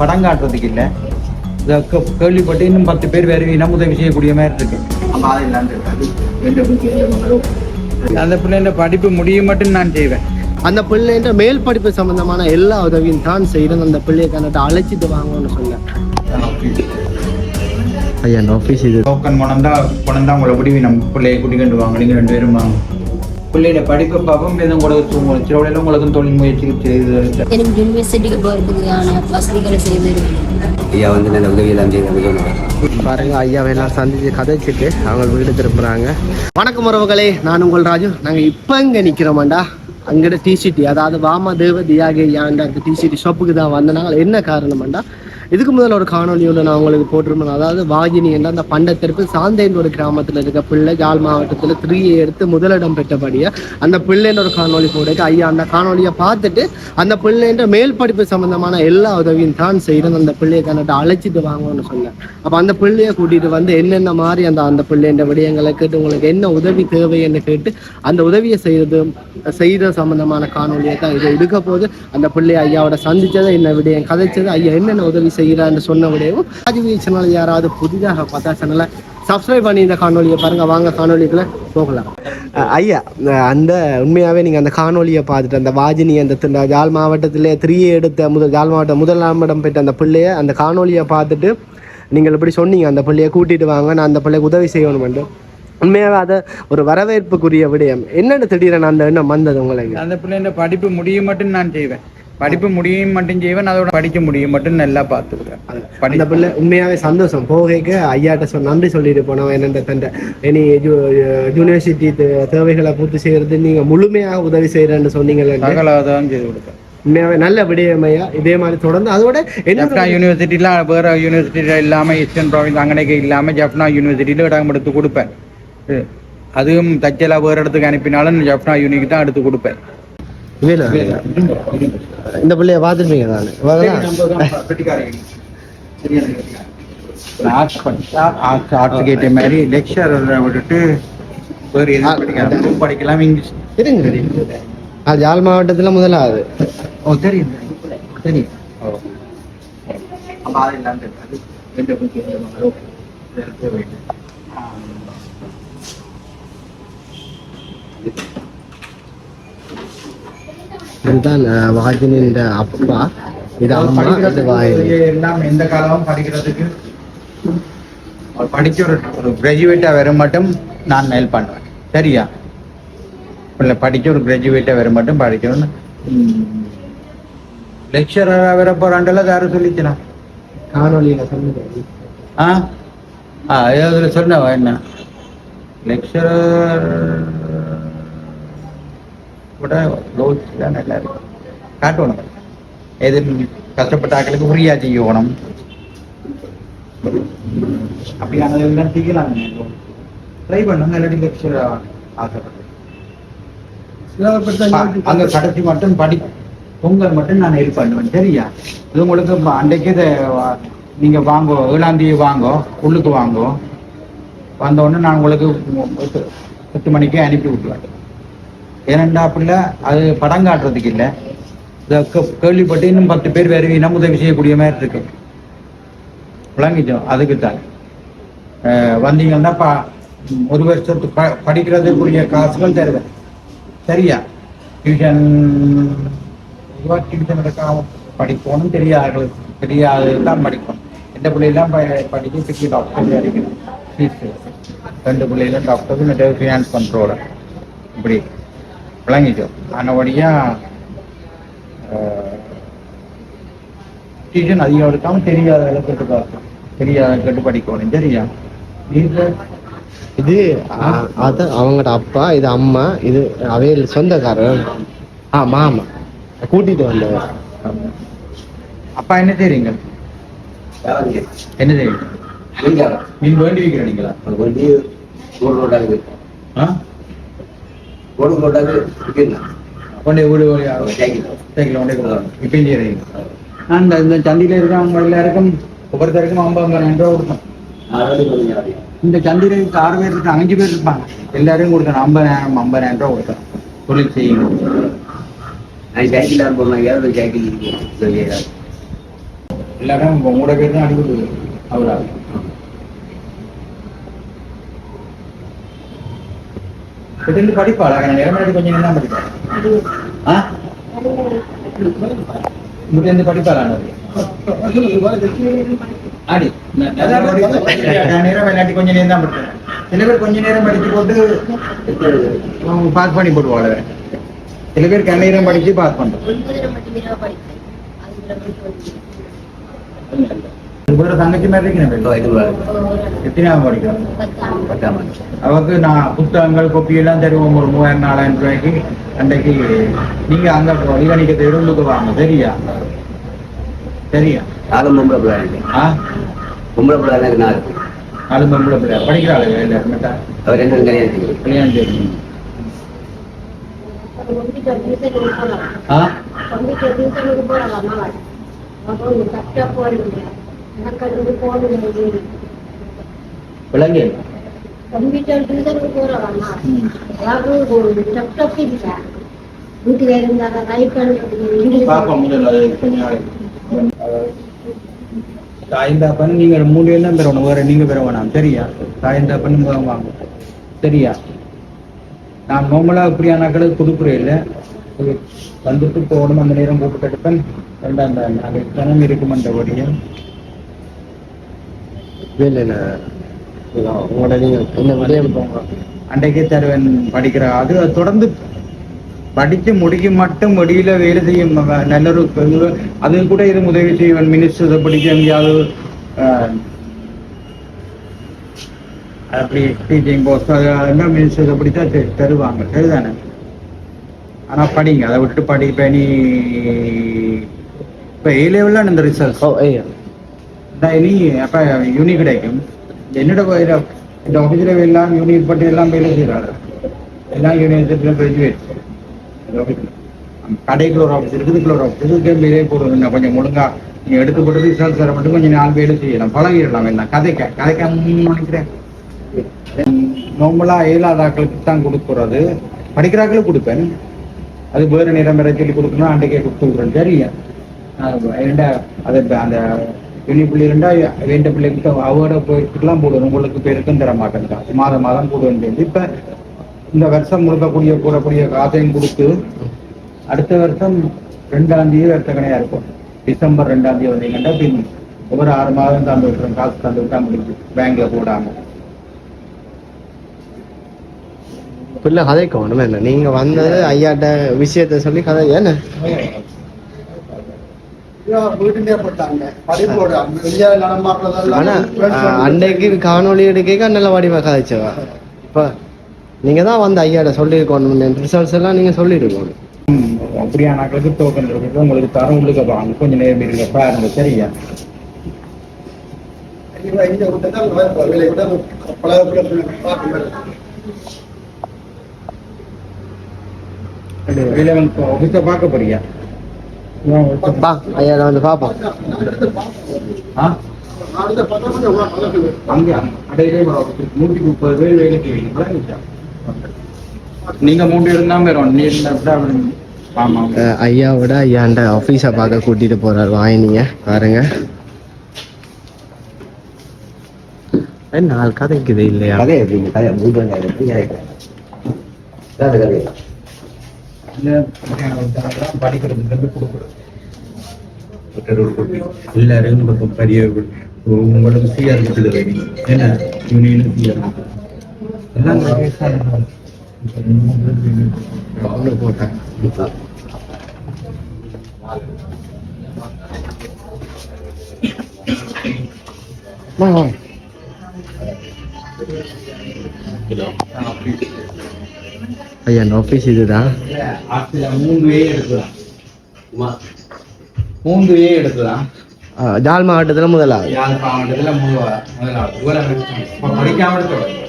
படம் காட்டுறதுக்கு இல்லை. இதை கேள்விப்பட்டு இன்னும் பத்து பேர் வருவீங்கன்னா உதவி செய்யக்கூடிய மாதிரி இருக்கு. அந்த பிள்ளைங்க படிப்பு முடியும் மட்டும் நான் செய்வேன். அந்த பிள்ளைன்ற மேல் படிப்பு சம்பந்தமான எல்லா உதவியும் தான் செய்யணும். அந்த பிள்ளையை கண்டிட்டு அழைச்சிட்டு வாங்கன்னு சொன்னேன். ஐயா அந்த ஆஃபீஸ் இது. டோக்கன் கொண்டா கொண்டா உங்களை விடுவி. நம்ம பிள்ளையை கூட்டிக்கிட்டு வாங்க. நீங்கள் ரெண்டு பேரும் வாங்க. பிள்ளையோட படிப்பை பார்ப்போம் எதுவும் உங்களுக்கு உங்களுக்கு சில வேளையில உங்களுக்கும் தொழில் முயற்சி செய்து எனக்கு யூனிவர்சிட்டிக்கு போகிறதுக்கான வசதிகளை செய்து தருவேன் ஐயா வந்து நல்ல உதவியெல்லாம் செய்து பாருங்க ஐயாவை எல்லாம் சந்திச்சு கதைச்சிட்டு அவங்க வீடு திரும்புறாங்க. வணக்கம் உறவுகளே நான் உங்கள் ராஜு. நாங்க இப்ப இங்க நிக்கிறோமாண்டா? அங்கிட்ட டிசிடி அதாவது வாமதேவ தியாகே யாண்ட அந்த டிசிடி ஷாப்புக்கு தான் வந்தனால என்ன காரணமாண்டா? இதுக்கு முதல்ல ஒரு காணொலி ஒன்று நான் உங்களுக்கு போட்டிருந்தேன். அதாவது வாகினி என்ற அந்த பண்டத்திற்கு சாந்தைன்ற ஒரு கிராமத்தில் இருக்க பிள்ளை ஜாழ் மாவட்டத்தில் த்ரீயை எடுத்து முதலிடம் பெற்றபடியே அந்த பிள்ளைன்ற ஒரு காணொலி போட்டு ஐயா அந்த காணொலியை பார்த்துட்டு அந்த பிள்ளைன்ற மேல் படிப்பு சம்பந்தமான எல்லா உதவியும் தான் செய்யணும். அந்த பிள்ளையை தன்னிட்ட அழைச்சிட்டு வாங்கன்னு சொன்னேன். அப்போ அந்த பிள்ளையை கூட்டிட்டு வந்து என்னென்ன மாதிரி அந்த அந்த பிள்ளைன்ற விடயங்களை கேட்டு உங்களுக்கு என்ன உதவி தேவைன்னு கேட்டு அந்த உதவியை செய்யறது செய்கிற சம்பந்தமான காணொலியை தான் இது எடுக்க போது அந்த பிள்ளை ஐயாவோட சந்திச்சதை என்ன விடயம் கதைச்சது ஐயா என்னென்ன உதவி செய்யறான்னு சொன்ன விடயமும் ராஜீவி சேனல் யாராவது புதிதாக பார்த்தா சேனலை சப்ஸ்கிரைப் பண்ணி இந்த காணொலியை பாருங்க. வாங்க காணொலிக்குள்ள போகலாம். ஐயா அந்த உண்மையாவே நீங்க அந்த காணொலியை பார்த்துட்டு அந்த வாஜினி அந்த தி- ஜாழ் மாவட்டத்திலே த்ரீ எடுத்த முதல் ஜாழ் மாவட்டம் முதலாம் இடம் பெற்ற அந்த பிள்ளைய அந்த காணொலியை பார்த்துட்டு நீங்கள் இப்படி சொன்னீங்க அந்த பிள்ளைய கூட்டிட்டு வாங்க நான் அந்த பிள்ளைக்கு உதவி செய்யணுமெண்டு. உண்மையாவே அதை ஒரு வரவேற்புக்குரிய விடயம். என்னென்னு திடீரென அந்த எண்ணம் வந்தது உங்களுக்கு? அந்த பிள்ளைங்க படிப்பு முடியும் மட்டும் நான் செய்வேன். படிப்பு முடியும் மட்டும் செய்வேன் அதோட படிக்க முடியும் மட்டும் நல்லா பார்த்துக்கிறேன் படி அந்த பிள்ளை உண்மையாவே சந்தோஷம். போகைக்கு ஐயாட்ட சொல் நன்றி சொல்லிட்டு போனவன் என்னென்ற தந்த இனி யூனிவர்சிட்டி தேவைகளை பூர்த்தி செய்யறது நீங்க முழுமையாக உதவி செய்யறேன்னு சொன்னீங்கல்ல சகலாதான் செய்து கொடுப்பேன் உண்மையாவே நல்ல விடயம் ஐயா. இதே மாதிரி தொடர்ந்து அதோட ஜப்னா யூனிவர்சிட்டியில் வேற யூனிவர்சிட்டியில் இல்லாமல் ஈஸ்டர்ன் ப்ராவின்ஸ் அங்கனைக்கு இல்லாமல் ஜப்னா யூனிவர்சிட்டியில் இடம் எடுத்து கொடுப்பேன். அதுவும் தச்சலா வேறு இடத்துக்கு அனுப்பினாலும் ஜப்னா யூனிக்கு தான் எடுத்து கொடுப்பேன். வேணும். இந்த பிள்ளைய பார்த்துருப்பீங்க நான். ஆர்ட்ஸ் ஆர்ட்ஸ் ஆர்ட்ஸ் கேட்ட மாதிரி லெக்சர் விட்டுட்டு வேறு எதுவும் படிக்காது அதுவும் படிக்கலாம் இங்கிலீஷ் அது யாழ் மாவட்டத்துல முதலாவது. ஓ தெரியும் தெரியும். தெரியும். ஓ. அப்போ அது எல்லாம் தெரியாது. ரெண்டு இதுதான் வாஜினின் அப்பா. இது அம்மா இது எல்லாம் எந்த காலமும் படிக்கிறதுக்கு படிச்ச ஒரு கிராஜுவேட்டா வர மட்டும் நான் ஹெல்ப் பண்ணுவேன். சரியா? இல்லை படிச்ச ஒரு கிராஜுவேட்டா வர மட்டும் படிக்கணும்னு. லெக்சரரா வர போறாண்டல யாரும் சொல்லிக்கலாம் காணொலியில சொன்னது ஆ? ஆ ஏதாவது சொன்னவா என்ன? லெக்சரர் கூட லோட்ஸ் தான் நல்லா இருக்கு காட்டணும். எது கஷ்டப்பட்ட ஆட்களுக்கு ஃப்ரீயா செய்யணும் அப்படியானது எல்லாம் செய்யலாம் ட்ரை பண்ணுங்க. இல்லாட்டி லெக்சர் ஆசைப்பட்டு அங்க கடைசி மட்டும் படி பொங்கல் மட்டும் நான் ஹெல்ப் பண்ணுவேன். சரியா? இது உங்களுக்கு அன்றைக்கு இதை வா- நீங்க வாங்கோ ஏழாம் தேதி வாங்கோ உள்ளுக்கு வாங்கோ. வந்த உடனே நான் உங்களுக்கு எட்டு மணிக்கே அனுப்பி விட்டுருவேன். ஏனண்டா அப்படில அது படம் காட்டுறதுக்கு இல்லை. இதை கேள்விப்பட்டு இன்னும் பத்து பேர் வருவீங்கன்னா உதவி செய்யக்கூடிய மாதிரி இருக்கு. விளங்கிச்சோம் அதுக்கு தான். வந்தீங்கன்னா பா ஒரு வருஷத்துக்கு ப படிக்கிறதுக்குரிய காசுகள் தருவேன் சரியா? டியூஷன் டியூஷன் எடுக்காம படிக்கணும் தெரியாது. தெரியாது தான் படிப்போம். எந்த பிள்ளைலாம் ப- படிக்க சிக்கி டாக்டர் அடிக்கணும். ஃபீஸ் ரெண்டு பிள்ளைகளும் டாக்டர் ஃபினான்ஸ் பண்ணுறோட இப்படி. விளங்கிச்சோ ஆனபடியா டியூஷன் அதிகம் எடுக்காம தெரியாத கேட்டு பார்க்கணும் தெரியாத கேட்டு படிக்கணும் சரியா வீட்டில் இது அது அவங்களோட அப்பா இது அம்மா இது அவையில் சொந்தக்காரர். ஆ மாமா கூட்டிட்டு வந்தவர். அப்பா என்ன தெரியுங்க? என்ன தெரியும் நீங்க வேண்டி வைக்கிறீங்களா வண்டி ஆ ரோடு ரோடாக இருக்குல்ல கொண்டே வீடு சைக்கிள். இப்போ இந்த இந்த சந்தியில இருக்கவங்க எல்லாருக்கும் ஒவ்வொருத்தருக்கும் ஐம்பது ஐம்பதாயிரம் ரூபா கொடுத்தோம் இந்த சந்தியில இருக்க ஆறு பேர் இருக்காங்க அஞ்சு பேர் இருப்பாங்க எல்லாரும் கொடுக்கணும் ஐம்பதாயிரம் ஐம்பதாயிரம் ரூபா கொடுத்தோம் தொழில் செய்யணும் நான் சைக்கிள் போனேன் ஏதாவது சைக்கிள் இருக்கு எல்லாரும் உங்களோட பேர் தான் அடிபட்டு அவரா இருந்து படிப்பாளா நேரம் கொஞ்சம் நேரம் படிப்பாளா ஆ? இங்கிட்ட இருந்து படிப்பாளா ஆடி. நேரம் விளையாட்டி கொஞ்ச நேரம் தான் படிப்பேன். சில பேர் கொஞ்ச நேரம் படிச்சு போட்டு பாஸ் பண்ணி போடுவாங்க சில பேர் கண்ண நேரம் படிச்சு பாஸ் பண்றோம். வேற தங்கச்சி மாதிரி வரை எத்தனாவது படிக்கிறோம் பத்தாம் அவருக்கு நான் புத்தகங்கள் கோப்பி எல்லாம் தருவோம் ஒரு மூவாயிரம் நாலாயிரம் ரூபாய்க்கு அன்றைக்கு நீங்க அங்க வழிகணிக்க தெருவுக்கு வாங்க சரியா சரியா நானும் பொம்பளை பிள்ளை. ஆ பொம்பளை பிள்ளை எனக்கு நாலு நாலு பொம்பளை பிள்ளை படிக்கிறாள் எல்லாருமே அவர் ரெண்டு கல்யாணம் கல்யாணம் போகலாம் ஆ வீட்டில் இருந்தாங்க நாளைக்கு தாய்ந்தாப்பன் நீங்க மூணு பேர் தான் பெறணும் வேற நீங்க பெற வேணாம். சரியா? தாய்ந்தாப்பன் வாங்க சரியா? நான் நார்மலா இப்படியானாக்களுக்கு கொடுக்குறேன் இல்ல. வந்துட்டு போகணும் அந்த நேரம் கூப்பிட்டு எடுப்பேன் ரெண்டாம் தான் அது தினம் இருக்குமன்றபடியும் இல்லை இல்லை உங்களோட நீங்கள் என்ன விடயம் அன்றைக்கே தருவன் படிக்கிற அது தொடர்ந்து படிச்சு முடிக்க மட்டும் வெளியில வேலை செய்யும் மக- நல்ல ஒரு பெரு- அது கூட இது உதவி செய்வன் மினிஸ்டர் படிக்க எங்கேயாவது அப்படி டீச்சிங் போஸ்ட் என்ன மினிஸ்டர் படித்தா தருவாங்க சரிதானே? ஆனா படிங்க அதை விட்டு படி இப்ப நீ. இப்ப ஏ லெவல்ல இந்த ரிசல்ட் ஓ ஐயா நான் இனி அப்ப யூனி கிடைக்கும் என்னோட இந்த ஆஃபீஸில் எல்லாம் யூனிட் பட்டு எல்லாம் வேலை செய்கிறாரு எல்லாம் யூனிவர்சிட்டியில் கிராஜுவேட் கடைக்குள்ள ஒரு ஆஃபீஸ் இருக்குதுக்குள்ள ஒரு ஆஃபீஸ் இதுக்கு வேலையே போடுறது கொஞ்சம் ஒழுங்கா நீ எடுத்து போட்டு ரிசல்ட் தர மட்டும் கொஞ்சம் நாலு வேலை செய்யலாம் பழகிடலாம் எல்லாம் கதைக்க கதைக்க நினைக்கிறேன் நார்மலா ஏழாதாக்களுக்கு தான் கொடுக்குறது படிக்கிறாக்களுக்கு கொடுப்பேன் அது வேறு நிறம் வேற சொல்லி கொடுக்கணும் அன்றைக்கே கொடுத்து விடுறேன் சரியா இரண்டா அது அந்த யூனி பிள்ளை இருந்தா வேண்ட பிள்ளைக்கு அவரோட போயிட்டுலாம் போடுவோம் உங்களுக்கு பேருக்கும் தர மாட்டேன் மாதம் மாதம் போட வேண்டியது இப்ப இந்த வருஷம் முழுக்கக்கூடிய போடக்கூடிய காசையும் கொடுத்து அடுத்த வருஷம் ரெண்டாம் தேதி வருஷ இருக்கும். டிசம்பர் ரெண்டாம் தேதி வந்தீங்கன்னா பின் ஒவ்வொரு ஆறு மாதம் தந்து விட்டுறோம் காசு தந்து விட்டா முடிஞ்சு. பேங்க்ல போடாம. பிள்ளை கதைக்க வேணும் என்ன நீங்க வந்தது ஐயாட்ட விஷயத்த சொல்லி கதை என்ன அன்னைக்கு காணொளி எடுக்க நல்ல வடிவா கதைச்சவா இப்ப நீங்க தான் வந்து ஐயாட்ட சொல்லியிருக்கணும் ரிசல்ட்ஸ் எல்லாம் நீங்க சொல்லியிருக்கணும். ம், அப்படியானாக்களுக்கு டோக்கன் இருக்கு உங்களுக்கு தரம் உள்ளுக்க வாங்க. கொஞ்சம் நேரம் இருங்க. பாருங்க. சரியா? பார்க்க போறியா? பா ஐயா வந்து பாப்போம். ஆ? அங்க அடையிலே ஒரு office இருக்கு. நூத்தி முப்பது பேர் வேலை செய்வீங்க. நீங்க மூணு பேரும் தான் வரும் நீ இருந்தா ஆமா. அஹ், ஐயாவோட ஐயாண்ட ஆஃபீஸை பார்க்க கூட்டிட்டு போறாரு. வாங்கினீங்க பாருங்க. நாலு கதைக்குது இல்லையா? கதை எப்படி? கதை மூணு எப்படி? கதை அதான் கதை. படிக்கிறதுக்கு கொடுக்குறது. எல்லாரும் உங்களுக்கு பெரிய உங்களுக்கு சிஆர் இருக்குது என்ன? எல்லாம் ஒன்று போட்டேன். ஐயா அந்த ஆஃபீஸ் இதுதான் மூணு ஏ எடுக்கலாம். மூன்று ஏ எடுக்கலாம் ஜாழ் மாவட்டத்துல முதலாவது யாழ் மாவட்டத்துல முதலா- முதலாவது இவ்வளவு கஷ்டம். இப்ப படிக்காம இருக்கோம்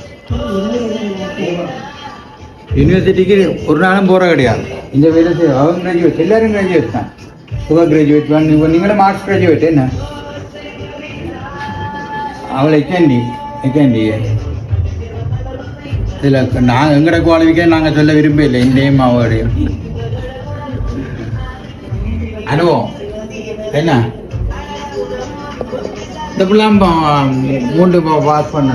யூனிவர்சிட்டிக்கு ஒரு நாளும் போற கிடையாது. இந்த வேலை செய்ய அவங்க கிராஜுவேட் எல்லாரும் கிராஜுவேட் தான். சுபா கிராஜுவேட் நீங்க நீங்களும் மார்க்ஸ் கிராஜுவேட் என்ன? அவளை எக்கேண்டி எக்கேண்டி இதுல நான் எங்கட குவாலிஃபிகேஷன் நாங்க சொல்ல விரும்பல இந்தியும் அவடையும் அனுபவம். என்ன? இந்த பிள்ளாம் மூண்டு வாஷ் பண்ண.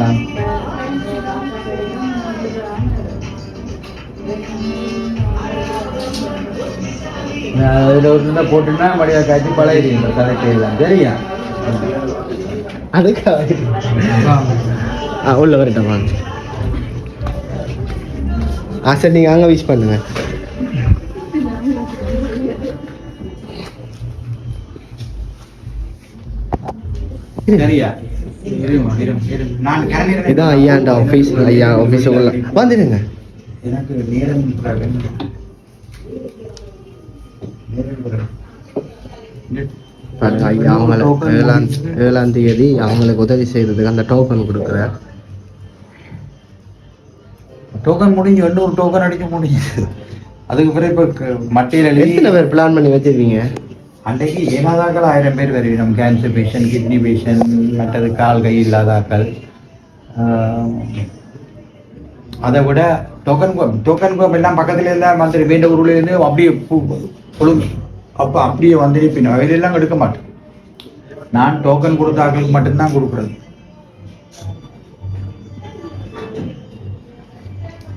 அதில் ஒரு இருந்தால் போட்டுன்னா மடியாக காய்ச்சி பழகிறீங்க கரெக்டாக தெரியும். அதுக்காக ஆ. உள்ள வரட்டும் வாங்க சரி நீங்கள் அங்கே விஷ் பண்ணுங்க. இதான் ஐயாண்ட ஆஃபீஸ் ஐயா வந்துடுங்க எனக்கு நேரம் இருக்காது. நேரம் இருக்காது. பாருங்க ஐயா அவங்கள ஏழாம் ஏழாம் தேதி அவங்களுக்கு உதவி செய்யறதுக்கு அந்த டோக்கன் கொடுக்குறார் டோக்கன் முடிஞ்சு இன்னொரு டோக்கன் அடிச்சு முடிஞ்சு அதுக்கு பிறகு இப்போ மட்டையில் எழுதி எத்தனை பேர் பிளான் பண்ணி வச்சிருக்கீங்க? அன்றைக்கு ஏனாதாக்கள் ஆயிரம் பேர் வருவினோம் கேன்சர் பேஷண்ட் கிட்னி பேஷண்ட் மற்றது கால் கை இல்லாதாக்கள். அதை விட டோக்கன் டோக்கன் கோப் எல்லாம் பக்கத்துல இருந்தா மந்திரி வேண்ட ஊர்ல இருந்து அப்படியே கொழுங்கு அப்போ அப்படியே வந்திருப்பினோம் அவையிலெல்லாம் எடுக்க மாட்டேன். நான் டோக்கன் கொடுத்த ஆட்களுக்கு மட்டும்தான் கொடுக்குறது.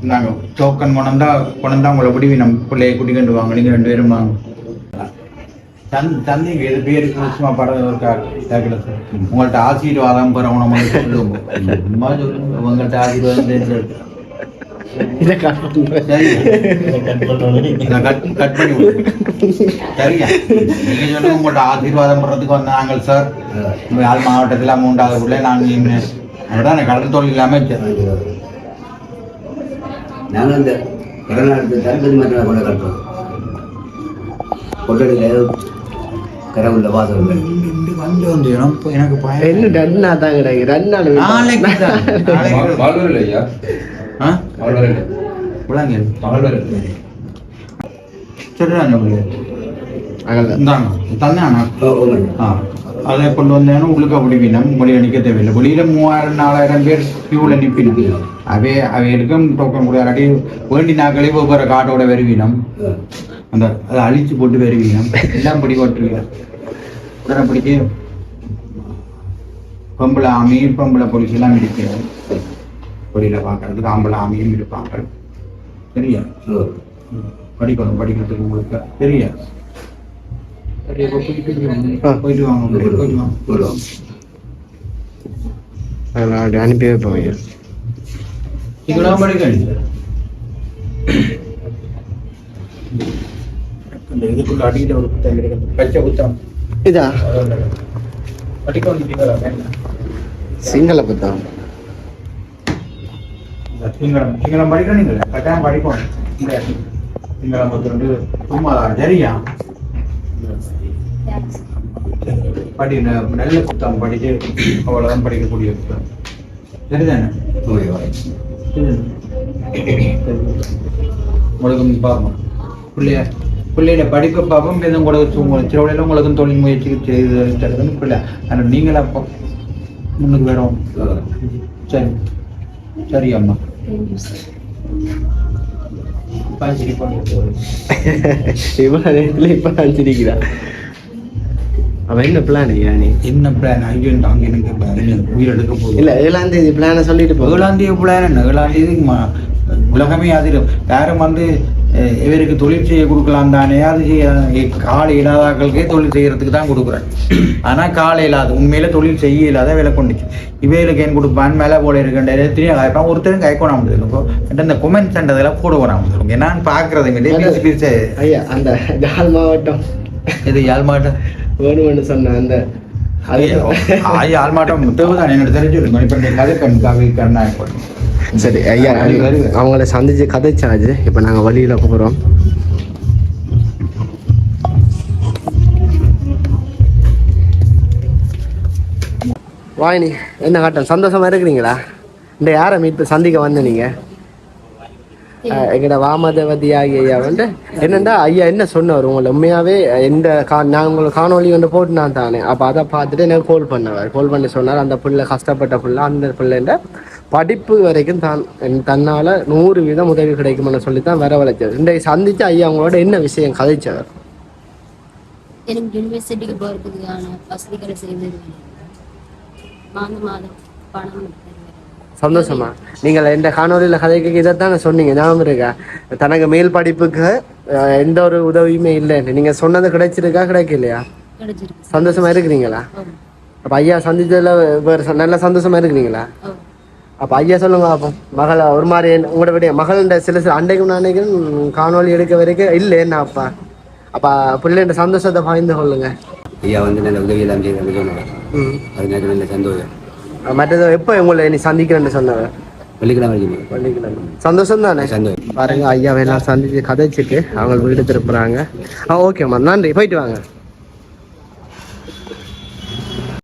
நாங்க டோக்கன் கொண்டா கொண்டா உங்களை விடுவினோம் பிள்ளையை கூட்டிக்கிட்டு வாங்க. நீங்க ரெண்டு பேரும் வாங்க. தன் தந்தைங்க எது பேருக்கு சும்மா படம் இருக்கா? கேட்கல சார். உங்கள்ட்ட ஆசீர்வாதம் சொல்லுங்க சும்மா சொல்லுங்க உங்கள்ட்ட ஆசீர்வாதம் தெரிஞ்சு இதை கட் பண்ணி சரியா நீங்க சொல்லுங்க உங்கள்ட்ட ஆசீர்வாதம் பெறதுக்கு வந்த நாங்கள் சார் யாழ் மாவட்டத்தில் மூன்றாவது பிள்ளை நாங்கள் இன்னும் அப்படிதான் கடல் தொழில் அமைச்சர் நாங்கள் இந்த எடுத்து தளபதி மட்டும் கொண்டு கட்டுறோம். கொட்டடியில் கரவுள்ள வாசல் இங்க வந்து வந்து எனக்கு எனக்கு பயம். என்ன ரன்னா தான் கிடையாது ரன்னால நாளைக்கு தான். வாழ்வர் ஐயா. ஆ? வாழ்வர் விளங்க வாழ்வர் சரிதான் அகல இந்தாங்க தந்தானா ஓ ஓமன் ஆ. அதை கொண்டு வந்தேன்னு உள்ளுக்க விடுவினம் வெளியே நிற்க தேவையில்லை. வெளியில மூவாயிரம் நாலாயிரம் பேர் கியூவில் நிற்பினோம் அவே அவைகளுக்கும் டோக்கன் கொடுக்காட்டி வேண்டி நாக்களே ஒவ்வொரு காட்டோட வருவினம் அந்த அதை அழிச்சு போட்டு வருவினம் எல்லாம் பிடி அதனை பிடிச்சி பொம்பளை ஆமி பொம்பளை போலீஸ் எல்லாம் இருக்கிறோம் வெளியில பார்க்கறதுக்கு ஆம்பளை ஆமியும் இருப்பாங்க. சரியா? படிக்கணும் படிக்கிறதுக்கு உங்களுக்கு சரியா அனுப்பி வைப்போம் படிக்கணும் இதுக்குள்ள அடியில் ஒரு புத்தகம் இருக்குது பச்சை புத்தகம் இதா படிக்க வந்துட்டீங்களா சிங்கள புத்தகம் சிங்களம் சிங்களம் கட்டாயம் படிப்போம் சிங்களம் புத்தகம் சும்மா சரியா படி நல்ல புத்தகம் படிச்சு அவ்வளோதான் படிக்கக்கூடிய புத்தகம் சரிதானே? உங்களுக்கு பார்ப்போம் பிள்ளைய? பிள்ளையோட படிப்பை பார்ப்போம் இது உங்களுக்கு உங்களுக்கு சிறுவடையில் உங்களுக்கும் தொழில் முயற்சி செய்து தருதுன்னு பிள்ளை ஆனால் நீங்களா அப்போ முன்னுக்கு வரும் சரி. சரி அம்மா. பாஞ்சிரி பண்ணிட்டு இவ்வளோ நேரத்தில் இப்போ அனுப்பிச்சிருக்கிறா அவன் என்ன பிளான் ஐயா நீ? என்ன பிளான் அங்கே அங்கே எனக்கு உயிர் எடுக்க போகுது. இல்ல ஏழாம் தேதி பிளானை சொல்லிட்டு போ ஏழாம் தேதி பிளான் ஏழாம் தேதி உலகமே அதிரும். யாரும் வந்து இவருக்கு தொழில் செய்ய கொடுக்கலாம் தானே. அது கால் இல்லாதாக்களுக்கே தொழில் செய்யறதுக்கு தான் கொடுக்குறேன். ஆனா கால் இல்லாத உண்மையில தொழில் செய்ய இல்லாத விலை கொண்டுச்சு. இவைகளுக்கு ஏன் கொடுப்பான்? மேலே போல இருக்கின்ற எத்தனையோ காய்ப்பான் ஒருத்தரும் காய்க்கணும் முடியும் இந்த கொமெண்ட்ஸ் என்றதெல்லாம் போட வராம சொல்லுங்க நான் பிரிச்சு ஐயா அந்த ஜால் மாவட்டம். இது யாழ் மாவட்டம்? வேணும்னு சொன்ன அந்த சரி ஐயா. அவங்கள சந்திச்சு கதைச்சாச்சு இப்போ நாங்க வழியில போறோம் வாயினி என்ன காட்டம் சந்தோஷமா இருக்கிறீங்களா இந்த யாரை மீட் சந்திக்க வந்த நீங்க அஹ் எங்கட வாமதவதி ஆகிய ஐயா வந்து என்னண்டா ஐயா என்ன சொன்னவர் உங்களை உண்மையாவே எந்த கா நான் உங்களுக்கு காணொலி வந்து போட்டு நான் தானே. அப்போ அதை பார்த்துட்டு எனக்கு கால் பண்ணவர் கால் பண்ணி சொன்னார் அந்த பிள்ளை கஷ்டப்பட்ட பிள்ளை அந்த பிள்ளைன்ற படிப்பு வரைக்கும் தான் தன்னால நூறு வீதம் உதவி கிடைக்கும்னு சொல்லி தான் வரவழைச்சது இன்றைக்கு சந்திச்சு ஐயா அவங்களோட என்ன விஷயம் கதைச்சவர் எனக்கு யூனிவர்சிட்டிக்கு போகிறதுக்கான வசதிகளை செய்து மாதம் மாதம் பணம் சந்தோஷமா? நீங்கள் இந்த காணொலியில் கதைக்கு இதைத்தானே சொன்னீங்க ஞாபகம் இருக்கா? தனக்கு மேல் படிப்புக்கு எந்த ஒரு உதவியுமே இல்லைன்னு. நீங்க சொன்னது கிடைச்சிருக்கா கிடைக்கலையா? கிடைச்சிருக்கு. சந்தோஷமா இருக்கிறீங்களா? அப்ப ஐயா சந்திச்சதுல வேறு ச- நல்ல சந்தோஷமா இருக்கிறீங்களா? அப்ப ஐயா சொல்லுங்க அப்போ மகளை ஒரு மாதிரி உங்களோட விட மகள்கிட்ட சில சில அண்டைக்கும் நான் நினைக்கிறேன் காணொலி எடுக்க வரைக்கும் இல்லை என்ன அப்பா அப்ப பிள்ளைன்ற சந்தோஷத்தை பகிர்ந்து கொள்ளுங்க. ஐயா வந்து நல்ல உதவி எல்லாம் செய்து சொன்னாங்க அது நல்ல சந்தோஷம். மற்றது எப்போ உங்களை நீ சந்திக்கிறேன்னு சொன்னாங்க வெள்ளிக்கிழமை வரைக்கும். பள்ளிக்கிழமை சந்தோஷம். தானே பாருங்க ஐயாவை எல்லாம் சந்திச்சு கதைச்சிட்டு அவங்க வீடு திருப்புறாங்க ஆ ஓகேம்மா நன்றி. போயிட்டு வாங்க.